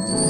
ప్రభువునందు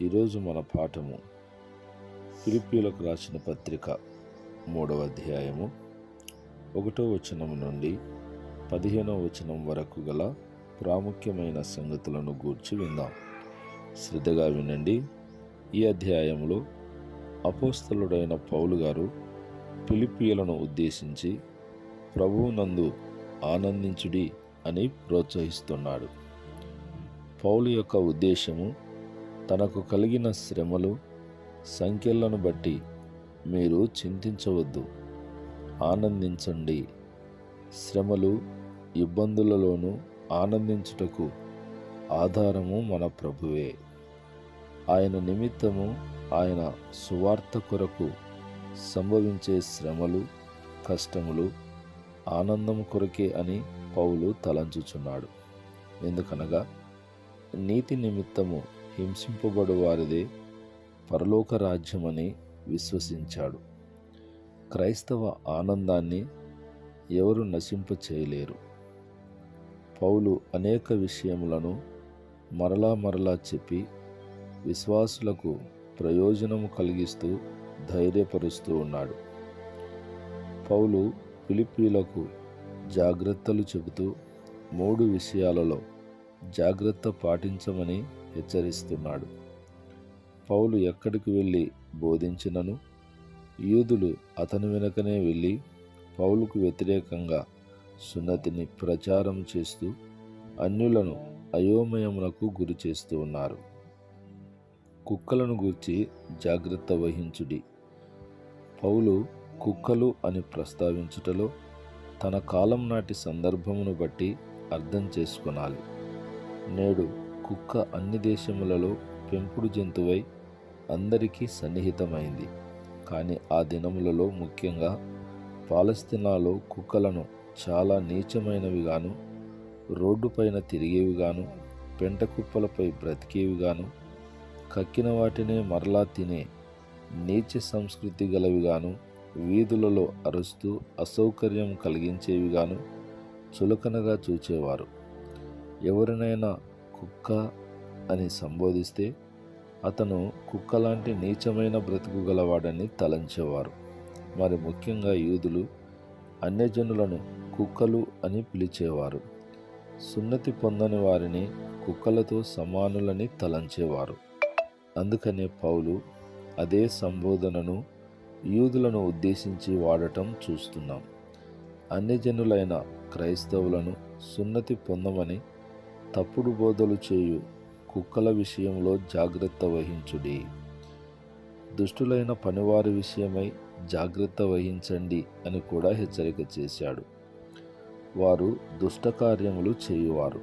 ఈరోజు మన పాఠము ఫిలిపీలకు రాసిన పత్రిక మూడవ అధ్యాయము ఒకటో వచనం నుండి పదిహేనవ వచనం వరకు గల ప్రాముఖ్యమైన సంగతులను గూర్చి విందాం. శ్రద్ధగా వినండి. ఈ అధ్యాయంలో అపోస్తలుడైన పౌలు గారు ఫిలిప్పీలను ఉద్దేశించి ప్రభువునందు ఆనందించుడి అని ప్రోత్సహిస్తున్నాడు. పౌలు యొక్క ఉద్దేశము తనకు కలిగిన శ్రమలు సంఖ్యలను బట్టి మీరు చింతించవద్దు. ఆనందించండి. శ్రమలు ఇబ్బందులలోనూ ఆనందించుటకు ఆధారము మన ప్రభువే. ఆయన నిమిత్తము ఆయన సువార్త కొరకు సంభవించే శ్రమలు కష్టములు ఆనందం కొరకే అని పౌలు తలంచుచున్నాడు. ఎందుకనగా నీతి నిమిత్తము హింసింపబడువారిదే పరలోక రాజ్యమని విశ్వసించాడు. క్రైస్తవ ఆనందాన్ని ఎవరు నశింప చేయలేరు పౌలు అనేక విషయములను మరలా మరలా చెప్పి విశ్వాసులకు ప్రయోజనము కలిగిస్తూ ధైర్యపరుస్తూ ఉన్నాడు. పౌలు ఫిలిప్పీలకు జాగ్రత్తలు చెబుతూ మూడు విషయాలలో జాగ్రత్త పాటించమని హెచ్చరిస్తున్నాడు. పౌలు ఎక్కడికి వెళ్ళి బోధించినను? యూదులు అతని వెనుకనే వెళ్ళి పౌలుకు వ్యతిరేకంగా సున్నతిని ప్రచారం చేస్తూ అన్యులను అయోమయమునకు గురి చేస్తూ ఉన్నారు. కుక్కలను గూర్చి జాగ్రత్త వహించుడి. పౌలు కుక్కలు అని ప్రస్తావించుటలో తన కాలం నాటి సందర్భమును బట్టి అర్థం చేసుకొనాలి. నేడు కుక్క అన్ని దేశములలో పెంపుడు జంతువై అందరికీ సన్నిహితమైంది. కానీ ఆ దినములలో ముఖ్యంగా పాలస్తీనాలో కుక్కలను చాలా నీచమైనవిగాను రోడ్డుపైన తిరిగేవిగాను పెంట కుప్పలపై బ్రతికేవిగాను కక్కిన వాటినే మరలా తినే నీచ సంస్కృతి గలవిగాను వీధులలో అరుస్తూ అసౌకర్యం కలిగించేవిగాను చులకనగా చూచేవారు. ఎవరినైనా కుక్క అని సంబోధిస్తే అతను కుక్కలాంటి నీచమైన బ్రతుకు గలవాడని తలంచేవారు. మరి ముఖ్యంగా యూదులు అన్యజనులను కుక్కలు అని పిలిచేవారు. సున్నతి పొందని వారిని కుక్కలతో సమానులని తలంచేవారు. అందుకనే పౌలు అదే సంబోధనను యూదులను ఉద్దేశించి వాడటం చూస్తున్నాం. అన్యజనులైన క్రైస్తవులను సున్నతి పొందమని తప్పుడు బోధలు చేయు కుక్కల విషయంలో జాగ్రత్త వహించుడి. దుష్టులైన పనివారి విషయమై జాగ్రత్త వహించండి అని కూడా హెచ్చరిక చేశాడు. వారు దుష్టకార్యములు చేయువారు.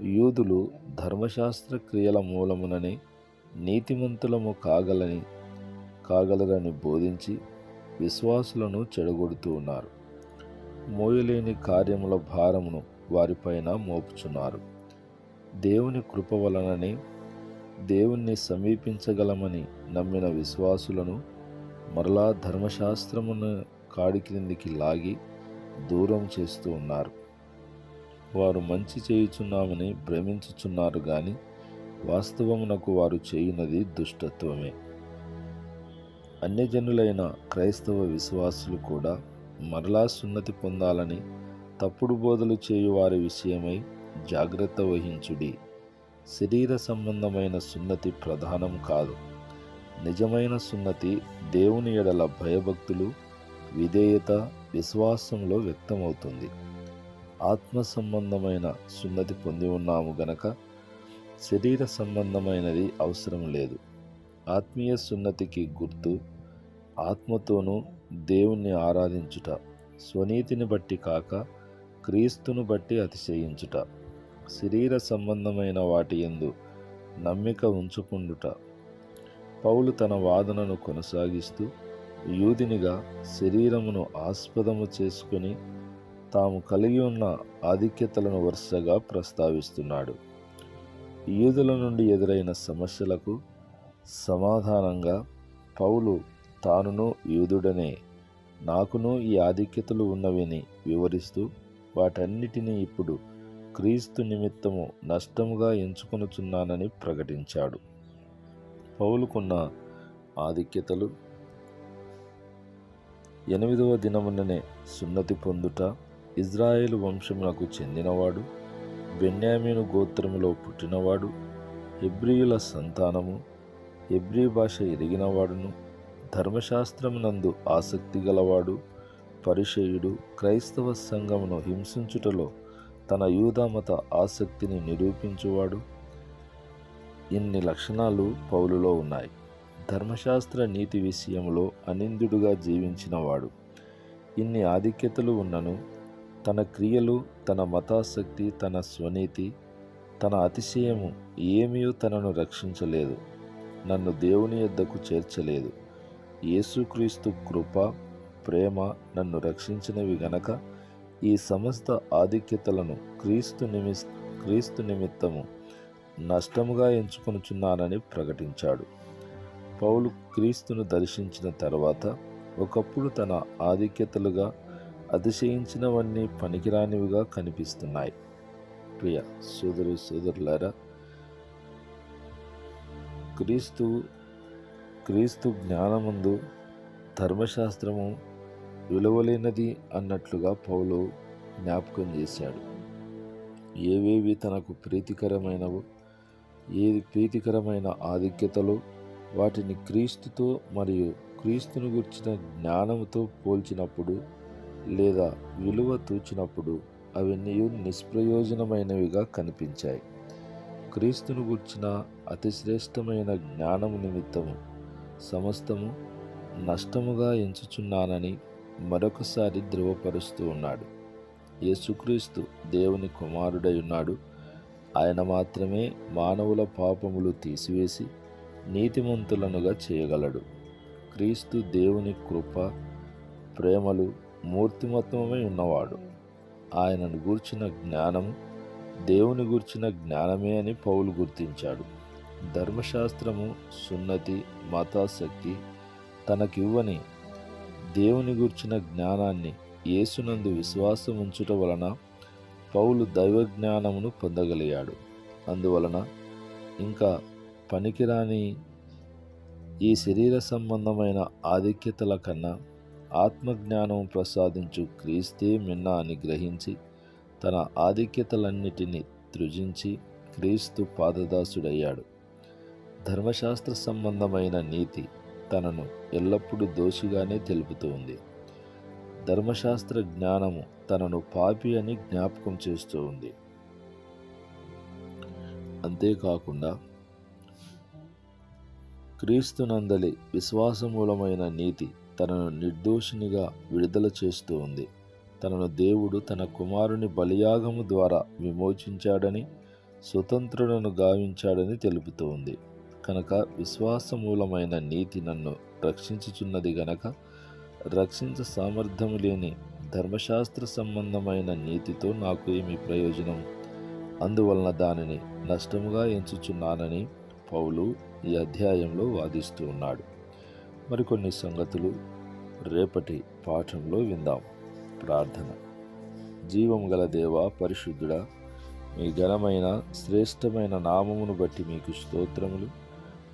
యూదులు ధర్మశాస్త్ర క్రియల మూలముననే నీతిమంతులము కాగలని కాగలరని బోధించి విశ్వాసులను చెడగొడుతూ ఉన్నారు. మోయలేని కార్యముల భారమును వారిపైన మోపుచున్నారు. దేవుని కృప వలననే దేవుణ్ణి సమీపించగలమని నమ్మిన విశ్వాసులను మరలా ధర్మశాస్త్రమును కాడి క్రిందికి లాగి దూరం చేస్తూ ఉన్నారు. వారు మంచి చేయుచున్నామని భ్రమించుచున్నారు గాని వాస్తవమునకు వారు చేయునది దుష్టత్వమే. అన్యజనులైన క్రైస్తవ విశ్వాసులు కూడా మరలా సున్నతి పొందాలని తప్పుడు బోధలు చేయువారి విషయమై జాగ్రత్త వహించుడి. శరీర సంబంధమైన సున్నతి ప్రధానం కాదు. నిజమైన సున్నతి దేవుని ఎడల భయభక్తులు విధేయత విశ్వాసంలో వ్యక్తమవుతుంది. ఆత్మ సంబంధమైన సున్నతి పొంది ఉన్నాము గనక శరీర సంబంధమైనది అవసరం లేదు. ఆత్మీయ సున్నతికి గుర్తు ఆత్మతోనూ దేవుణ్ణి ఆరాధించుట స్వనీతిని బట్టి కాక క్రీస్తును బట్టి అతిశయించుట. శరీర సంబంధమైన వాటి ఎందు నమ్మిక ఉంచుకుండుట. పౌలు తన వాదనను కొనసాగిస్తూ యూదినిగా శరీరమును ఆస్పదము చేసుకుని తాము కలిగి ఉన్న ఆధిక్యతలను వరుసగా ప్రస్తావిస్తున్నాడు. యూదుల నుండి ఎదురైన సమస్యలకు సమాధానంగా పౌలు తానును యూదుడనే నాకును ఈ ఆధిక్యతలు ఉన్నవిని వివరిస్తూ వాటన్నిటినీ ఇప్పుడు క్రీస్తు నిమిత్తము నష్టముగా ఎంచుకొనుచున్నానని ప్రకటించాడు. పౌలుకున్న ఆధిక్యతలు ఎనిమిదవ దినముననే సున్నతి పొందుట ఇజ్రాయేల్ వంశమునకు చెందినవాడు బెన్యామీను గోత్రములో పుట్టినవాడు ఎబ్రియుల సంతానము ఎబ్రీ భాష ఎరిగినవాడును ధర్మశాస్త్రమునందు ఆసక్తి గలవాడు పరిచయుడు క్రైస్తవ సంఘమును హింసించుటలో తన యూదమత ఆసక్తిని నిరూపించువాడు. ఇన్ని లక్షణాలు పౌలులో ఉన్నాయి. ధర్మశాస్త్ర నీతి విషయంలో అనిందుడుగా జీవించినవాడు. ఇన్ని ఆధిక్యతలు ఉన్నను తన క్రియలు తన మతాసక్తి తన స్వనీతి తన అతిశయము ఏమీ తనను రక్షించలేదు. నన్ను దేవుని యొద్దకు చేర్చలేదు. యేసుక్రీస్తు కృప ప్రేమ నన్ను రక్షించినవి గనక ఈ సమస్త ఆధిక్యతలను క్రీస్తు నిమి క్రీస్తు నిమిత్తము నష్టముగా ఎంచుకొనుచున్నానని ప్రకటించాడు. పౌలు క్రీస్తును దర్శించిన తర్వాత ఒకప్పుడు తన ఆధిక్యతలుగా అతిశయించినవన్నీ పనికిరానివిగా కనిపిస్తున్నాయి. ప్రియ సోదరు సోదరులారా క్రీస్తు క్రీస్తు జ్ఞానముందు ధర్మశాస్త్రము విలువలేనది అన్నట్లుగా పౌలు జ్ఞాపకం చేశాడు. ఏవేవి తనకు ప్రీతికరమైనవో ఏది ప్రీతికరమైన ఆధిక్యతలు వాటిని క్రీస్తుతో మరియు క్రీస్తును గుర్చిన జ్ఞానంతో పోల్చినప్పుడు లేదా విలువ తూచినప్పుడు అవన్నీ నిష్ప్రయోజనమైనవిగా కనిపించాయి. క్రీస్తును గుర్చిన అతిశ్రేష్టమైన జ్ఞానము నిమిత్తము సమస్తము నష్టముగా ఎంచుచున్నానని మరొకసారి ధృవపరుస్తూ ఉన్నాడు. యేసుక్రీస్తు దేవుని కుమారుడై ఉన్నాడు. ఆయన మాత్రమే మానవుల పాపములు తీసివేసి నీతిమంతులనుగా చేయగలడు. క్రీస్తు దేవుని కృప ప్రేమలు మూర్తిమత్వమై ఉన్నవాడు. ఆయనను గూర్చిన జ్ఞానం దేవుని గూర్చిన జ్ఞానమే అని పౌలు గుర్తించాడు. ధర్మశాస్త్రము సున్నతి మతాశక్తి తనకివ్వని దేవుని గూర్చిన జ్ఞానాన్ని యేసునందు విశ్వాసం ఉంచుట వలన పౌలు దైవ జ్ఞానమును పొందగలిగాడు. అందువలన ఇంకా పనికిరాని ఈ శరీర సంబంధమైన ఆధిక్యతల కన్నా ఆత్మజ్ఞానం ప్రసాదించు క్రీస్తే మిన్న అని గ్రహించి తన ఆధిక్యతలన్నిటినీ త్రుజించి క్రీస్తు పాదదాసుడయ్యాడు. ధర్మశాస్త్ర సంబంధమైన నీతి తనను ఎల్లప్పుడూ దోషిగానే తెలుపుతోంది ధర్మశాస్త్ర జ్ఞానము తనను పాపి అని జ్ఞాపకం చేస్తూ ఉంది. అంతేకాకుండా క్రీస్తునందలి విశ్వాసమూలమైన నీతి తనను నిర్దోషినిగా విడుదల చేస్తూ ఉంది. తనను దేవుడు తన కుమారుని బలియాగము ద్వారా విమోచించాడని స్వతంత్రులను గావించాడని తెలుపుతూ ఉంది. కనుక విశ్వాసమూలమైన నీతి నన్ను రక్షించుచున్నది గనక రక్షించ సామర్థ్యము లేని ధర్మశాస్త్ర సంబంధమైన నీతితో నాకు ఏమి ప్రయోజనం? అందువలన దానిని నష్టముగా ఎంచుచున్నానని పౌలు ఈ అధ్యాయంలో వాదిస్తూ ఉన్నాడు. మరికొన్ని సంగతులు రేపటి పాఠంలో విందాం. ప్రార్థన. జీవం గల దేవ పరిశుద్ధుడా మీ ఘనమైన శ్రేష్టమైన నామమును బట్టి మీకు స్తోత్రములు.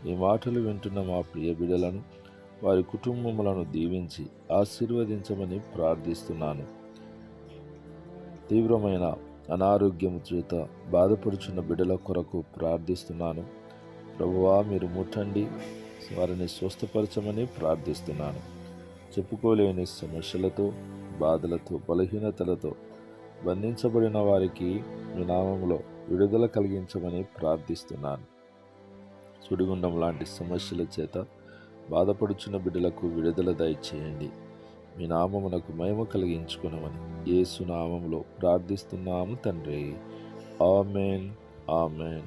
ఈ మాటలు వింటున్న మా ప్రియ బిడలను వారి కుటుంబములను దీవించి ఆశీర్వదించమని ప్రార్థిస్తున్నాను. తీవ్రమైన అనారోగ్యం చేత బాధపడుచున్న బిడ్డల కొరకు ప్రార్థిస్తున్నాను. ప్రభువా మీరు ముట్టండి వారిని స్వస్థపరచమని ప్రార్థిస్తున్నాను. చెప్పుకోలేని సమస్యలతో బాధలతో బలహీనతలతో బంధించబడిన వారికి మీ నామంలో విడుదల కలిగించమని ప్రార్థిస్తున్నాను. సుడిగుండం లాంటి సమస్యల చేత బాధపడుచున్న బిడ్డలకు విడుదల దయచేయండి. మీ నామమునకు మహిమ కలిగించుకునమని యేసు నామములో ప్రార్థిస్తున్నాము తండ్రి. ఆమెన్. ఆమెన్.